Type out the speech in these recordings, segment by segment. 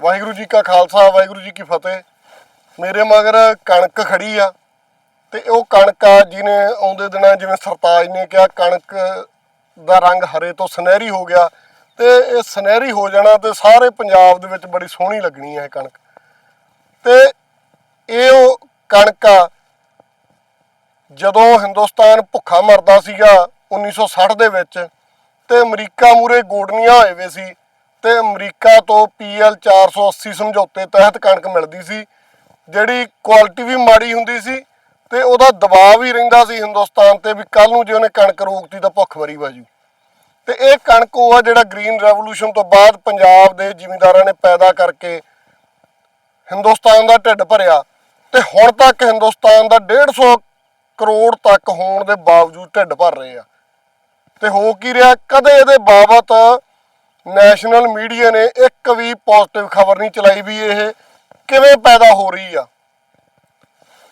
ਵਾਹਿਗੁਰੂ ਜੀ ਕਾ ਖਾਲਸਾ, ਵਾਹਿਗੁਰੂ ਜੀ ਕੀ ਫਤਿਹ। ਮੇਰੇ ਮਗਰ ਕਣਕ ਖੜੀ ਆ ਤੇ ਉਹ ਕਣਕ ਆ ਜਿਹਨੇ ਆਉਂਦੇ ਦਿਨਾਂ ਜਿਵੇਂ ਸਰਤਾਜ ਨੇ ਕਿਹਾ, ਕਣਕ ਦਾ ਰੰਗ ਹਰੇ ਤੋਂ ਸੁਨਹਿਰੀ ਹੋ ਗਿਆ ਤੇ ਇਹ ਸੁਨਹਿਰੀ ਹੋ ਜਾਣਾ ਤੇ ਸਾਰੇ ਪੰਜਾਬ ਦੇ ਵਿੱਚ ਬੜੀ ਸੋਹਣੀ ਲੱਗਣੀ ਹੈ ਇਹ ਕਣਕ। ਤੇ ਇਹ ਉਹ ਕਣਕ ਆ, ਜਦੋਂ ਹਿੰਦੁਸਤਾਨ ਭੁੱਖਾ ਮਰਦਾ ਸੀਗਾ 1960 ਦੇ ਵਿੱਚ ਤੇ ਅਮਰੀਕਾ ਮੂਰੇ ਗੋਡਨੀਆਂ ਹੋਏ ਵੇ ਸੀ ਤੇ ਅਮਰੀਕਾ ਤੋਂ ਪੀਐਲ 480 ਸਮਝੌਤੇ ਤਹਿਤ ਕਣਕ ਮਿਲਦੀ ਸੀ, ਜਿਹੜੀ ਕੁਆਲਿਟੀ ਵੀ ਮਾੜੀ ਹੁੰਦੀ ਸੀ ਤੇ ਉਹਦਾ ਦਬਾਅ ਵੀ ਰਹਿੰਦਾ ਸੀ ਹਿੰਦੁਸਤਾਨ ਤੇ ਵੀ ਕੱਲ ਨੂੰ ਜੇ ਉਹਨੇ ਕਣਕ ਰੋਕਤੀ ਤਾਂ ਭੁੱਖ ਮਰੀ ਬਾਜੂ। ਤੇ ਇਹ ਕਣਕ ਉਹ ਆ ਜਿਹੜਾ ਗ੍ਰੀਨ ਰੈਵੋਲੂਸ਼ਨ ਤੋਂ ਬਾਅਦ ਪੰਜਾਬ ਦੇ ਜ਼ਿਮੀਂਦਾਰਾਂ ਨੇ ਪੈਦਾ ਕਰਕੇ ਹਿੰਦੁਸਤਾਨ ਦਾ ਢਿੱਡ ਭਰਿਆ ਤੇ ਹੁਣ ਤੱਕ ਹਿੰਦੁਸਤਾਨ ਦਾ 150 ਕਰੋੜ ਤੱਕ ਹੋਣ ਦੇ ਬਾਵਜੂਦ ਢਿੱਡ ਭਰ ਰਹੇ ਆ। ਤੇ ਹੋ ਕੀ ਰਿਹਾ, ਕਦੇ ਇਹਦੇ ਬਾਬਤ ਨੈਸ਼ਨਲ ਮੀਡੀਆ ਨੇ ਇੱਕ ਵੀ ਪੋਜ਼ਿਟਿਵ ਖਬਰ ਨਹੀਂ ਚਲਾਈ ਵੀ ਇਹ ਕਿਵੇਂ ਪੈਦਾ ਹੋ ਰਹੀ ਆ।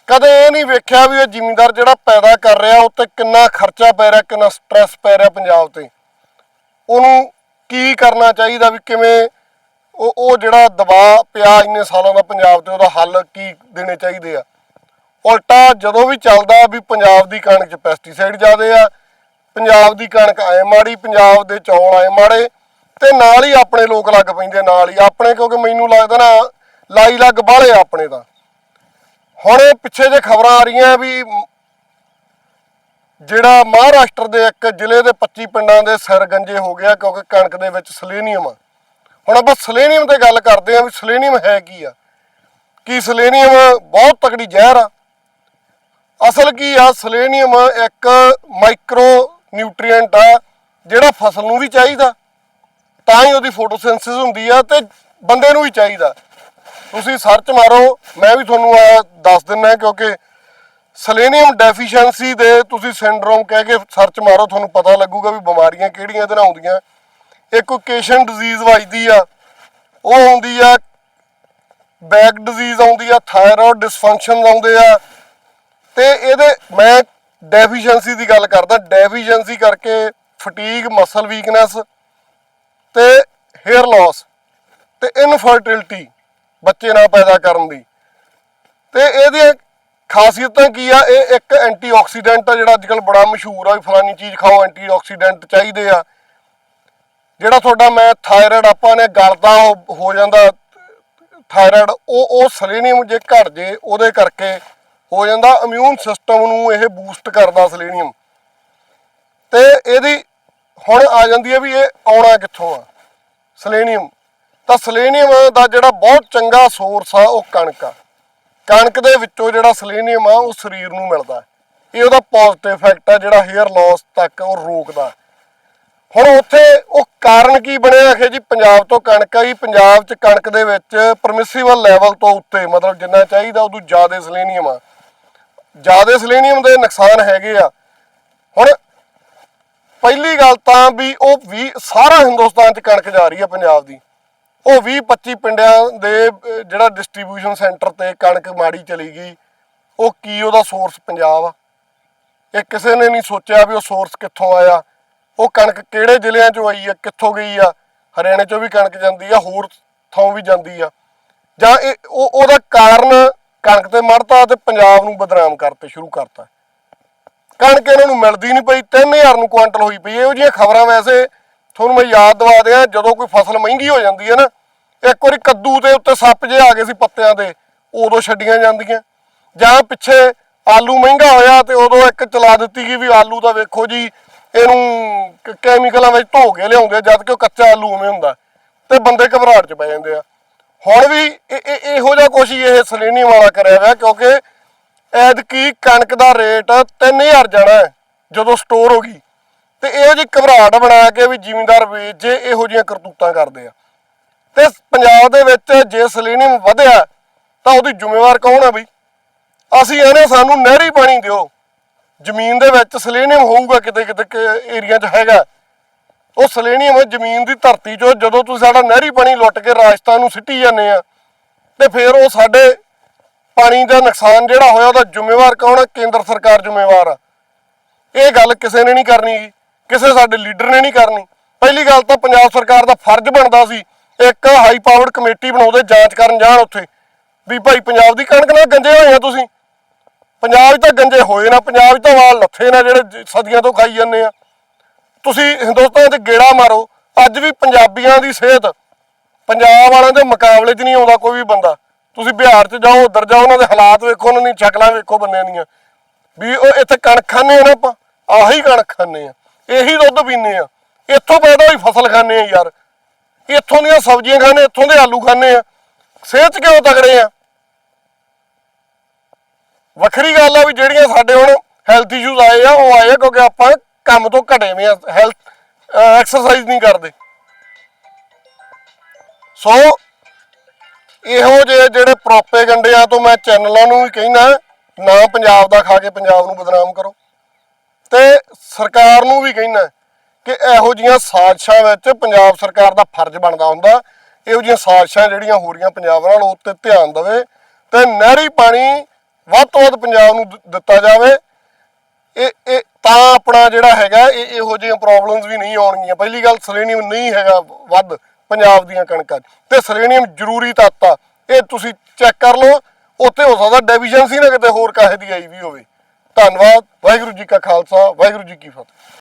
ਕਦੇ ਇਹ ਨਹੀਂ ਵੇਖਿਆ ਵੀ ਇਹ ਜ਼ਿਮੀਂਦਾਰ ਜਿਹੜਾ ਪੈਦਾ ਕਰ ਰਿਹਾ, ਉੱਤੇ ਕਿੰਨਾ ਖਰਚਾ ਪੈ ਰਿਹਾ, ਕਿੰਨਾ ਸਟ੍ਰੈਸ ਪੈ ਰਿਹਾ ਪੰਜਾਬ ਤੇ। ਉਹਨੂੰ ਕੀ ਕਰਨਾ ਚਾਹੀਦਾ ਵੀ ਕਿਵੇਂ ਉਹ ਉਹ ਜਿਹੜਾ ਦਬਾਅ ਪਿਆ ਇੰਨੇ ਸਾਲਾਂ ਦਾ ਪੰਜਾਬ ਤੇ, ਉਹਦਾ ਹੱਲ ਕੀ ਦੇਣੇ ਚਾਹੀਦੇ ਆ। ਉਲਟਾ ਜਦੋਂ ਵੀ ਚੱਲਦਾ ਵੀ ਪੰਜਾਬ ਦੀ ਕਣਕ 'ਚ ਪੈਸਟੀਸਾਈਡ ਜ਼ਿਆਦੇ ਆ, ਪੰਜਾਬ ਦੀ ਕਣਕ ਐ ਮਾੜੀ, ਪੰਜਾਬ ਦੇ ਚੌਲ ਐ ਮਾੜੇ ਤੇ ਨਾਲ ਹੀ ਆਪਣੇ ਲੋਕ ਲੱਗ ਪੈਂਦੇ ਨਾਲ ਹੀ। ਆਪਣੇ ਕਿਉਂਕਿ ਮੈਨੂੰ ਲੱਗਦਾ ਨਾ, ਲਾਈ ਲੱਗ ਬਾਹਲੇ ਆ ਆਪਣੇ ਦਾ ਹੁਣ ਪਿੱਛੇ ਜੇ ਖਬਰਾਂ ਆ ਰਹੀਆਂ ਵੀ ਜਿਹੜਾ ਮਹਾਰਾਸ਼ਟਰ ਦੇ ਇੱਕ ਜ਼ਿਲ੍ਹੇ ਦੇ 25 ਪਿੰਡਾਂ ਦੇ ਸਿਰ ਗੰਜੇ ਹੋ ਗਿਆ, ਕਿਉਂਕਿ ਕਣਕ ਦੇ ਵਿੱਚ ਸਲੇਨੀਅਮ ਆ। ਹੁਣ ਆਪਾਂ ਸਲੇਨੀਅਮ ਤੇ ਗੱਲ ਕਰਦੇ ਆ ਵੀ ਸਲੇਨੀਅਮ ਹੈ ਕੀ ਆ? ਕੀ ਸਲੇਨੀਅਮ ਬਹੁਤ ਤਕੜੀ ਜ਼ਹਿਰ ਆ? ਅਸਲ ਕੀ ਆ, ਸਲੇਨੀਅਮ ਇੱਕ ਮਾਈਕਰੋ ਨਿਊਟ੍ਰੀਐਂਟ ਆ, ਜਿਹੜਾ ਫਸਲ ਨੂੰ ਵੀ ਚਾਹੀਦਾ। ਤਾਂ ਹੀ ਉਹਦੀ ਫੋਟੋਸਿੰਥੇਸਿਸ ਹੁੰਦੀ ਆ ਤੇ ਬੰਦੇ ਨੂੰ ਵੀ ਚਾਹੀਦਾ। ਤੁਸੀਂ ਸਰਚ ਮਾਰੋ, ਮੈਂ ਵੀ ਤੁਹਾਨੂੰ ਆ ਦੱਸ ਦਿੰਦਾ ਕਿਉਂਕਿ ਸਲੇਨੀਅਮ ਡੈਫੀਸ਼ੀਐਂਸੀ ਦੇ ਤੁਸੀਂ ਸਿੰਡਰੋਮ ਕਹਿ ਕੇ ਸਰਚ ਮਾਰੋ, ਤੁਹਾਨੂੰ ਪਤਾ ਲੱਗੂਗਾ ਵੀ ਬਿਮਾਰੀਆਂ ਕਿਹੜੀਆਂ ਇਹਦੇ ਨਾਲ ਆਉਂਦੀਆਂ ਇੱਕ ਓਕੇਸ਼ਨ ਡਿਜ਼ੀਜ਼ ਵੱਜਦੀ ਆ, ਉਹ ਆਉਂਦੀ ਆ ਬੈਕ ਡਿਜ਼ੀਜ਼ ਆਉਂਦੀ ਆ ਥਾਇਰੋਇਡ ਡਿਸਫੰਕਸ਼ਨ ਆਉਂਦੇ ਆ। ਤੇ ਇਹਦੇ, ਮੈਂ ਡੈਫੀਸ਼ੀਐਂਸੀ ਦੀ ਗੱਲ ਕਰਦਾ ਡੈਫੀਸ਼ੀਐਂਸੀ ਕਰਕੇ ਫਟੀਗ ਮਸਲ ਵੀਕਨੈਸ ਤੇ ਹੇਅਰ ਲਾਸ ਤੇ ਇਨਫਰਟਿਲਿਟੀ ਬੱਚੇ ਨਾ ਪੈਦਾ ਕਰਨ ਦੀ। ਤੇ ਇਹਦੀਆਂ ਖਾਸੀਅਤਾਂ ਕੀ ਆ? ਇਹ ਇੱਕ ਐਂਟੀਆਕਸੀਡੈਂਟ ਆ ਜਿਹੜਾ ਅੱਜਕੱਲ ਬੜਾ ਮਸ਼ਹੂਰ ਆ ਵੀ ਫਲਾਨੀ ਚੀਜ਼ ਖਾਓ ਐਂਟੀਆਕਸੀਡੈਂਟ ਚਾਹੀਦੇ ਆ। ਜਿਹੜਾ ਤੁਹਾਡਾ ਮੈਂ ਥਾਇਰਾਇਡ ਆਪਾਂ ਨੇ ਗਲਦਾ ਹੋ- ਹੋ ਜਾਂਦਾ ਥਾਇਰਾਇਡ ਉਹ ਉਹ ਸਲੇਨੀਅਮ ਜੇ ਘਟ ਜੇ ਉਹਦੇ ਕਰਕੇ ਹੋ ਜਾਂਦਾ ਇਮਿਊਨ ਸਿਸਟਮ ਨੂੰ ਇਹ ਬੂਸਟ ਕਰਦਾ ਸਲੇਨੀਅਮ ਤੇ ਇਹਦੀ ਹੁਣ ਆ ਜਾਂਦੀ ਹੈ ਵੀ ਇਹ ਆਉਣਾ ਕਿੱਥੋਂ ਆ? ਸਲੇਨੀਅਮ। ਤਾਂ ਸਲੇਨੀਅਮ ਦਾ ਜਿਹੜਾ ਬਹੁਤ ਚੰਗਾ ਸੋਰਸ ਆ, ਉਹ ਕਣਕ ਆ। ਕਣਕ ਦੇ ਵਿੱਚੋਂ ਜਿਹੜਾ ਸਲੇਨੀਅਮ ਆ, ਉਹ ਸਰੀਰ ਨੂੰ ਮਿਲਦਾ ਇਹ ਉਹਦਾ ਪੋਜ਼ਿਟਿਵ ਇਫੈਕਟ ਆ, ਜਿਹੜਾ ਹੇਅਰ ਲਾਸ ਤੱਕ ਉਹ ਰੋਕਦਾ ਹੁਣ ਉੱਥੇ ਉਹ ਕਾਰਨ ਕੀ ਬਣਿਆ ਕਿ ਜੀ? ਪੰਜਾਬ ਤੋਂ ਕਣਕ ਆਈ। ਪੰਜਾਬ 'ਚ ਕਣਕ ਦੇ ਵਿੱਚ ਪਰਮਿਸਿਬਲ ਲੈਵਲ ਤੋਂ ਉੱਤੇ, ਮਤਲਬ ਜਿੰਨਾ ਚਾਹੀਦਾ, ਉਦੋਂ ਜ਼ਿਆਦਾ ਸਲੇਨੀਅਮ ਆ। ਜ਼ਿਆਦਾ ਸਲੇਨੀਅਮ ਦੇ ਨੁਕਸਾਨ ਹੈਗੇ ਆ। ਹੁਣ ਪਹਿਲੀ ਗੱਲ ਤਾਂ ਵੀ ਉਹ ਵੀ ਸਾਰਾ ਹਿੰਦੁਸਤਾਨ 'ਚ ਕਣਕ ਜਾ ਰਹੀ ਹੈ ਪੰਜਾਬ ਦੀ। ਉਹ 20 25 ਪਿੰਡਾਂ ਦੇ ਜਿਹੜਾ ਡਿਸਟ੍ਰੀਬਿਊਸ਼ਨ ਸੈਂਟਰ ਤੇ ਕਣਕ ਮਾੜੀ ਚਲੀ ਗਈ, ਉਹ ਕੀ ਉਹਦਾ ਸੋਰਸ ਪੰਜਾਬ ਆ? ਇਹ ਕਿਸੇ ਨੇ ਨਹੀਂ ਸੋਚਿਆ ਵੀ ਉਹ ਸੋਰਸ ਕਿੱਥੋਂ ਆਇਆ? ਉਹ ਕਣਕ ਕਿਹੜੇ ਜ਼ਿਲ੍ਹਿਆਂ 'ਚੋਂ ਆਈ ਆ, ਕਿੱਥੋਂ ਗਈ ਆ? ਹਰਿਆਣੇ 'ਚੋਂ ਵੀ ਕਣਕ ਜਾਂਦੀ ਆ, ਹੋਰ ਥਾਂ ਵੀ ਜਾਂਦੀ ਆ। ਜਾਂ ਇਹ ਉਹਦਾ ਕਾਰਨ ਕਣਕ ਤੇ ਮੜਤਾ ਤੇ ਪੰਜਾਬ ਨੂੰ ਬਦਨਾਮ ਕਰਤੇ, ਸ਼ੁਰੂ ਕਰਤਾ। ਕਣਕ ਇਹਨਾਂ ਨੂੰ ਮਿਲਦੀ ਨਹੀਂ ਪਈ 3000 ਨੂੰ ਕੁਆਂਟਲ ਹੋਈ ਪਈ ਇਹੋ ਜਿਹੀਆਂ ਖਬਰਾਂ ਵੈਸੇ ਤੁਹਾਨੂੰ ਮੈਂ ਯਾਦ ਦਵਾ ਦਿਆਂ ਜਦੋਂ ਕੋਈ ਫਸਲ ਮਹਿੰਗੀ ਹੋ ਜਾਂਦੀ ਹੈ ਨਾ ਇੱਕ ਵਾਰੀ ਕੱਦੂ ਦੇ ਉੱਤੇ ਸੱਪ ਜੇ ਆ ਗਏ ਸੀ ਪੱਤਿਆਂ ਦੇ ਉਦੋਂ ਛੱਡੀਆਂ ਜਾਂਦੀਆਂ। ਜਾਂ ਪਿੱਛੇ ਆਲੂ ਮਹਿੰਗਾ ਹੋਇਆ ਤੇ ਉਦੋਂ ਇੱਕ ਚਲਾ ਦਿੱਤੀ ਗਈ ਵੀ ਆਲੂ ਦਾ ਵੇਖੋ ਜੀ ਇਹਨੂੰ ਕੈਮੀਕਲਾਂ ਵਿੱਚ ਧੋ ਕੇ ਲਿਆਉਂਦੇ ਆ, ਜਦ ਕਿ ਉਹ ਕੱਚਾ ਆਲੂ ਉਵੇਂ ਹੁੰਦਾ ਤੇ ਬੰਦੇ ਘਬਰਾਹਟ ਚ ਪੈ ਜਾਂਦੇ ਆ। ਹੁਣ ਵੀ ਇਹ- ਇਹੋ ਜਿਹਾ ਕੁਛ ਹੀ ਇਹ ਸਲੇਨੀਅਮ ਵਾਲਾ ਕਰਿਆ ਹੋਇਆ ਕਿਉਂਕਿ ਐਤਕੀ ਕਣਕ ਦਾ ਰੇਟ 3000 ਜਾਣਾ ਜਦੋਂ ਸਟੋਰ ਹੋ ਗਈ। ਤੇ ਇਹੋ ਜਿਹੀ ਘਬਰਾਹਟ ਬਣਾ ਕੇ ਵੀ ਜ਼ਿਮੀਂਦਾਰ ਵੇਚ ਜੇ ਇਹੋ ਜਿਹੀਆਂ ਕਰਤੂਤਾਂ ਕਰਦੇ ਆ। ਤੇ ਪੰਜਾਬ ਦੇ ਵਿੱਚ ਜੇ ਸਲੇਨੀਅਮ ਵਧਿਆ, ਤਾਂ ਉਹਦੀ ਜ਼ਿੰਮੇਵਾਰ ਕੌਣ ਆ ਬਈ? ਅਸੀਂ ਇਹਨੇ ਸਾਨੂੰ ਨਹਿਰੀ ਪਾਣੀ ਦਿਓ। ਜ਼ਮੀਨ ਦੇ ਵਿੱਚ ਸਲੇਨੀਅਮ ਹੋਊਗਾ ਕਿਤੇ ਕਿਤੇ ਏਰੀਆ 'ਚ ਹੈਗਾ। ਉਹ ਸਲੇਨੀਅਮ ਜ਼ਮੀਨ ਦੀ ਧਰਤੀ 'ਚੋਂ ਜਦੋਂ ਤੁਸੀਂ ਸਾਡਾ ਨਹਿਰੀ ਪਾਣੀ ਲੁੱਟ ਕੇ ਰਾਜਸਥਾਨ ਨੂੰ ਸਿੱਟੀ ਜਾਂਦੇ ਆ, ਤੇ ਫਿਰ ਉਹ ਸਾਡੇ ਪਾਣੀ ਦਾ ਨੁਕਸਾਨ ਜਿਹੜਾ ਹੋਇਆ ਉਹਦਾ ਜ਼ਿੰਮੇਵਾਰ ਕੌਣ ਹੈ ਕੇਂਦਰ ਸਰਕਾਰ ਜ਼ਿੰਮੇਵਾਰ ਆ। ਇਹ ਗੱਲ ਕਿਸੇ ਨੇ ਨਹੀਂ ਕਰਨੀ ਜੀ। ਕਿਸੇ ਸਾਡੇ ਲੀਡਰ ਨੇ ਨਹੀਂ ਕਰਨੀ। ਪਹਿਲੀ ਗੱਲ ਤਾਂ ਪੰਜਾਬ ਸਰਕਾਰ ਦਾ ਫਰਜ਼ ਬਣਦਾ ਸੀ ਇੱਕ ਹਾਈ ਪਾਵਰਡ ਕਮੇਟੀ ਬਣਾਉਂਦੇ ਜਾਂਚ ਕਰਨ ਜਾਣ ਉੱਥੇ। ਵੀ ਭਾਈ ਪੰਜਾਬ ਦੀ ਕਣਕ ਨਾਲ ਗੰਜੇ ਹੋਏ ਆ ਤੁਸੀਂ। ਪੰਜਾਬ 'ਚ ਤਾਂ ਗੰਜੇ ਹੋਏ ਨਾ, ਪੰਜਾਬ 'ਚ ਤਾਂ ਵਾਲ ਲੱਥੇ ਨਾ ਜਿਹੜੇ ਸਦੀਆਂ ਤੋਂ ਖਾਈ ਜਾਂਦੇ ਆ। ਤੁਸੀਂ ਹਿੰਦੁਸਤਾਨ 'ਚ ਗੇੜਾ ਮਾਰੋ, ਅੱਜ ਵੀ ਪੰਜਾਬੀਆਂ ਦੀ ਸਿਹਤ ਪੰਜਾਬ ਵਾਲਿਆਂ ਦੇ ਮੁਕਾਬਲੇ 'ਚ ਨਹੀਂ ਆਉਂਦਾ ਕੋਈ ਵੀ ਬੰਦਾ। ਤੁਸੀਂ ਬਿਹਾਰ 'ਚ ਜਾਓ, ਉਧਰ ਜਾਓ, ਉਹਨਾਂ ਦੇ ਹਾਲਾਤ ਵੇਖੋ, ਉਹਨਾਂ ਦੀਆਂ ਸ਼ਕਲਾਂ ਵੇਖੋ ਬੰਦਿਆਂ ਦੀਆਂ। ਵੀ ਉਹ ਇੱਥੇ ਕਣਕ ਖਾਂਦੇ ਆ ਨਾ ਆਪਾਂ, ਆਹੀ ਕਣਕ ਖਾਂਦੇ ਆ, ਇਹੀ ਦੁੱਧ ਪੀਂਦੇ ਆ। ਇੱਥੋਂ ਪੈਦਾ ਹੋਈ ਫਸਲ ਖਾਂਦੇ ਆ ਯਾਰ। ਇੱਥੋਂ ਦੀਆਂ ਸਬਜ਼ੀਆਂ ਖਾਂਦੇ, ਇੱਥੋਂ ਦੇ ਆਲੂ ਖਾਂਦੇ ਆ। ਸਿਹਤ 'ਚ ਕਿਉਂ ਤਗੜੇ ਆ? ਵੱਖਰੀ ਗੱਲ ਆ ਵੀ ਜਿਹੜੀਆਂ ਸਾਡੇ ਹੁਣ ਹੈਲਥ ਇਸ਼ੂਜ਼ ਆਏ ਆ, ਉਹ ਆਏ ਆ ਕਿਉਂਕਿ ਆਪਾਂ ਕੰਮ ਤੋਂ ਘਟੇ ਹੋਏ ਆ ਹੈਲਥ ਐਕਸਰਸਾਈਜ਼ ਨਹੀਂ ਕਰਦੇ। ਸੋ ਇਹੋ ਜਿਹੇ ਜਿਹੜੇ ਪ੍ਰੋਪੇਗੰਡਿਆਂ ਤੋਂ ਮੈਂ ਚੈਨਲਾਂ ਨੂੰ ਵੀ ਕਹਿਣਾ ਨਾ ਪੰਜਾਬ ਦਾ ਖਾ ਕੇ ਪੰਜਾਬ ਨੂੰ ਬਦਨਾਮ ਕਰੋ। ਤੇ ਸਰਕਾਰ ਨੂੰ ਵੀ ਕਹਿਣਾ ਕਿ ਇਹੋ ਜੀਆਂ ਸਾਜ਼ਿਸ਼ਾਂ ਵਿੱਚ ਪੰਜਾਬ ਸਰਕਾਰ ਦਾ ਫਰਜ਼ ਬਣਦਾ ਹੁੰਦਾ। ਇਹੋ ਜੀਆਂ ਸਾਜ਼ਿਸ਼ਾਂ ਜਿਹੜੀਆਂ ਹੋ ਰਹੀਆਂ ਪੰਜਾਬ ਨਾਲ, ਉਹ ਤੇ ਧਿਆਨ ਦੇਵੇ ਤੇ ਨਹਿਰੀ ਪਾਣੀ ਵੱਧ ਤੋਂ ਵੱਧ ਪੰਜਾਬ ਨੂੰ ਦਿੱਤਾ ਜਾਵੇ। ਇਹ ਇਹ ਤਾਂ ਆਪਣਾ ਜਿਹੜਾ ਹੈਗਾ, ਇਹ ਇਹੋ ਜਿਹੀਆਂ ਪ੍ਰੋਬਲਮਸ ਵੀ ਨਹੀਂ ਆਉਣਗੀਆਂ। ਪਹਿਲੀ ਗੱਲ ਸਲੇਨੀਅਮ ਨਹੀਂ ਹੈਗਾ ਵੱਧ। ਪੰਜਾਬ ਦੀਆਂ ਕਣਕਾਂ 'ਚ ਤੇ ਸਲੇਨੀਅਮ ਜ਼ਰੂਰੀ ਤੱਤ ਆ। ਇਹ ਤੁਸੀਂ ਚੈੱਕ ਕਰ ਲਓ। ਉੱਥੇ ਹੋ ਸਕਦਾ ਡੈਫੀਸ਼ੀਐਂਸੀ ਨਾ ਕਿਤੇ ਹੋਰ ਕਾਹੇ ਦੀ ਆਈ ਵੀ ਹੋਵੇ। ਧੰਨਵਾਦ। ਵਾਹਿਗੁਰੂ ਜੀ ਕਾ ਖਾਲਸਾ। ਵਾਹਿਗੁਰੂ ਜੀ ਕੀ ਫਤਿਹ।